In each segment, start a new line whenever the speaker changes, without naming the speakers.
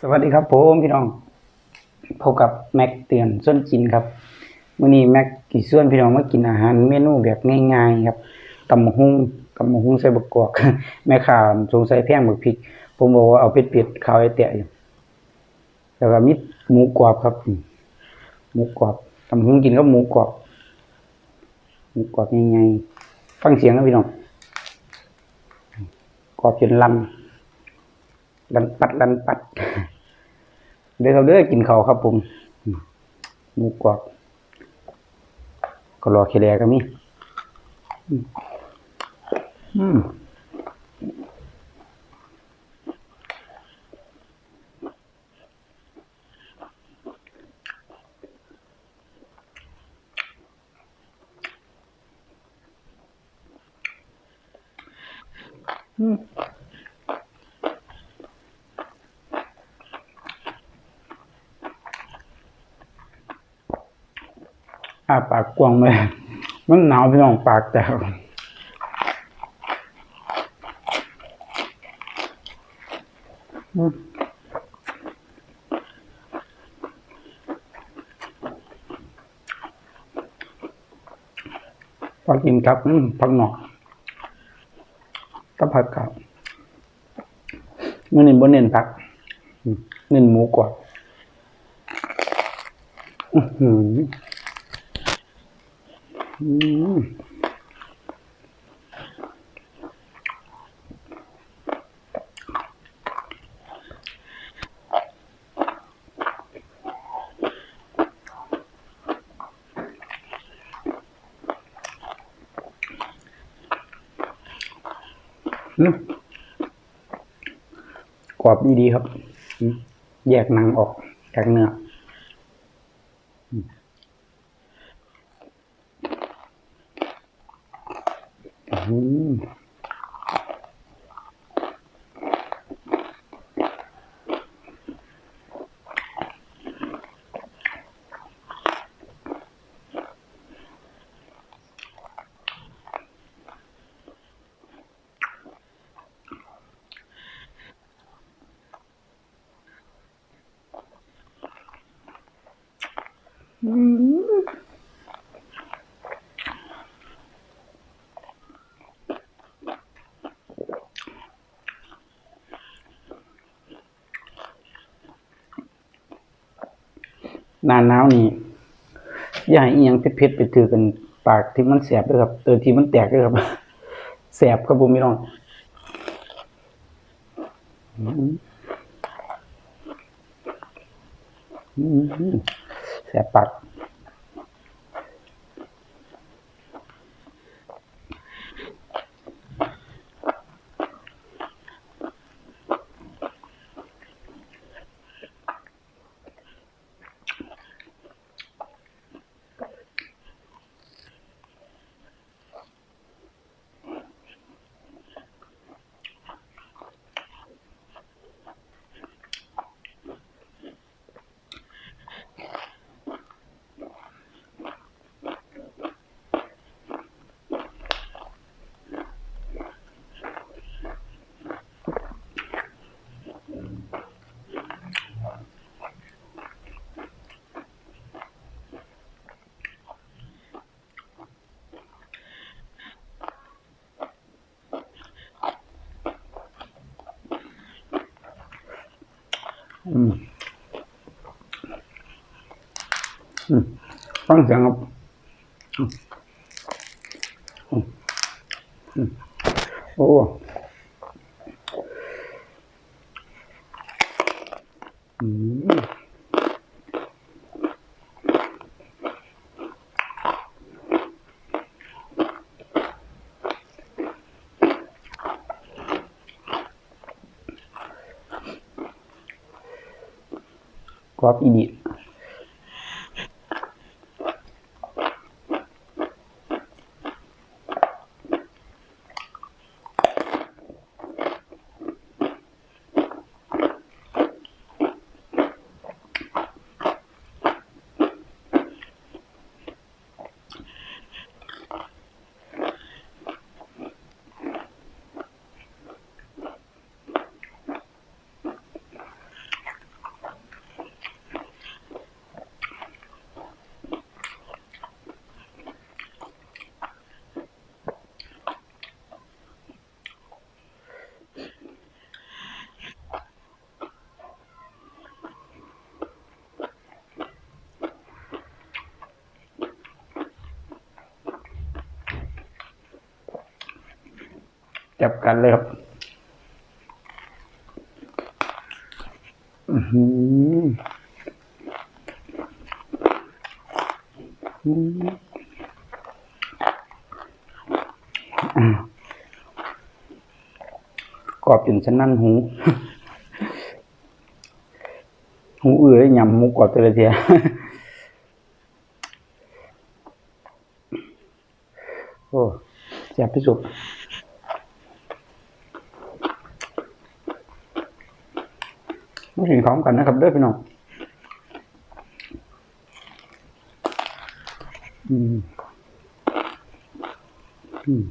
สวัสดีครับผมพี่น้องพบกับแม็กเตือนส้นจินครับมื้อนี้แม็กกี่ส่วนพี่น้องมากินอาหารเมนูแบบง่ายๆครับตำหุ่งตำหุ่งใส่บกกอกแม่ค้าสงสัยแพงบักพริก ผมบอกว่าเอาเป็ดๆข้าวไอเตะอยู่แล้วก็มีหมูกรอบครับ หมูกรอบตำหุ่งกินกับหมูกรอบหมูกรอบง่ายๆฟังเสียงนะพี่น้องกรอบจนลั่น ลันปัดลันปัด เด้อครับเด้อกินเข้าครับผมอืมหมูกรอบก็รอเคแลก็มีอืมอืม อ้าปากกว้างเลยมันหนาวพี่น้องปากแตกพอกินครับอืมผักหนอกก็ผักกับมื่อนี้บนเน้นผักเน้นหมูกรอบอื้อหือ กรอบดีๆครับ แยกหนังออกจากเนื้อ อืม หน้าหนาวนี่อย่าให้อียงเพชรๆไปถือกันปากที่มันแสบด้วยครับเออที่มันแตกด้วยครับแสบครับผมพี่น้องอืมอืมแสบปากอืม อืมฟังเจับกันเลยครับอือหืออืมอ่ากรอบจนฉันนั่นหู หูเอื้อยยำหมูกรอบตัวละเทียโอ้แซ่บที่สุด มากิน พร้อมกันนะครับเด้อพี่น้องอืมอืม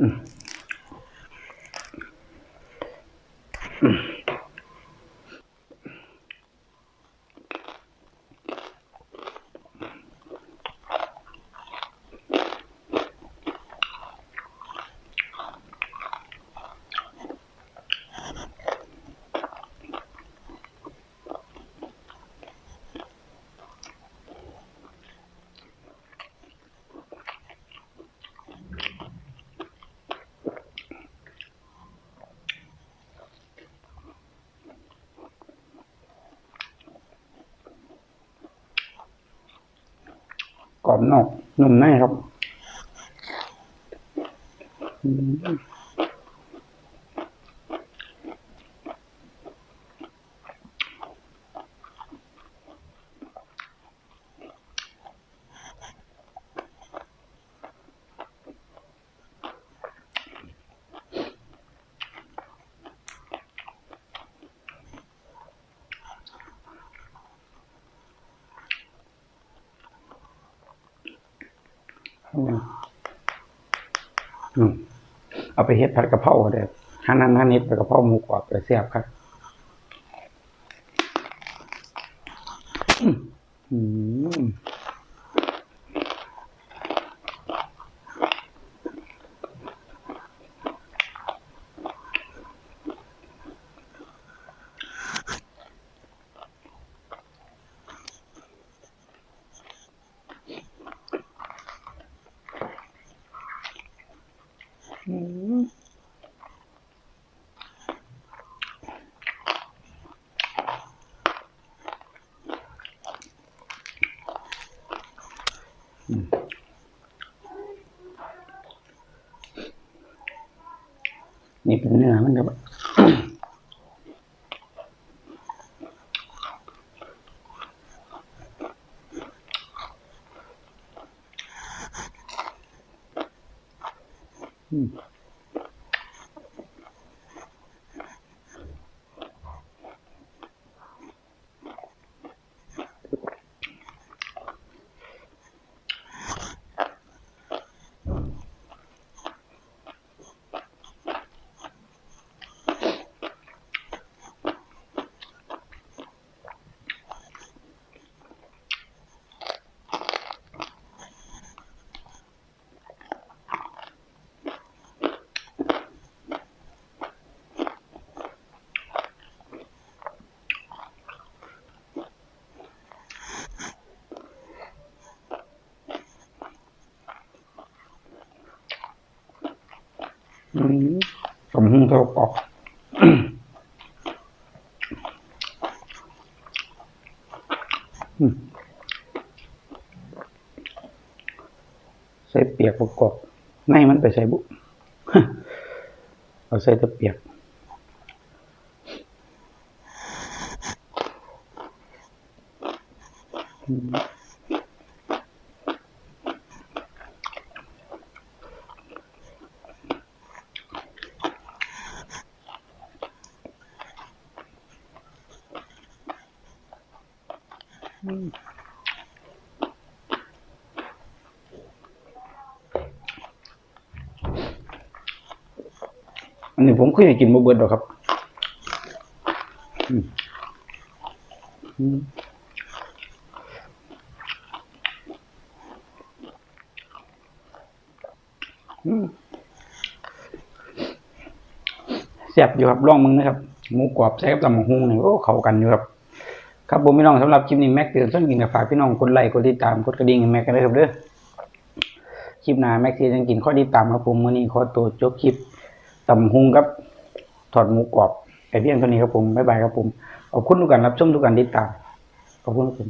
Mm. กรอบนอกนุ่มในครับ อืมเอาไปเฮ็ดผัดกะเพราก็ได้ห้านั้นห้านิดผัดกะเพราหมูกรอบไปเสียบครับอืม นี่เป็นเนื้อมันค สมหุงเท่ากอบอืมใส่เปียกประกอบในมันไปใส่บุเอาใส่ตะเปียกอืม อันนี้ผมเคยกินมาเบิดแล้วครับแซ่บอยู่ครับลองมึงนะครับหมูกรอบแซ่บตำบักหุ่งนี่โอ้เข้ากันอยู่ครับครับผมพี่น้องสำหรับคลิปนี้แม็กเตือนส้นกินกับฝากพี่น้องกดไลค์กดติดตามกดกระดิ่งแม็กกันเลยครับเด้อคลิปหน้าแม็กซี่ยังกินข้อติดตามครับผมมือนนี้ขอตัวจบคลิป ตำหุงครับถอดหมูกรอบไอเพียงเท่านี้ครับผมบ๊ายบายครับผมขอบคุณทุกการรับชมทุกการติดตามขอบคุณครับผม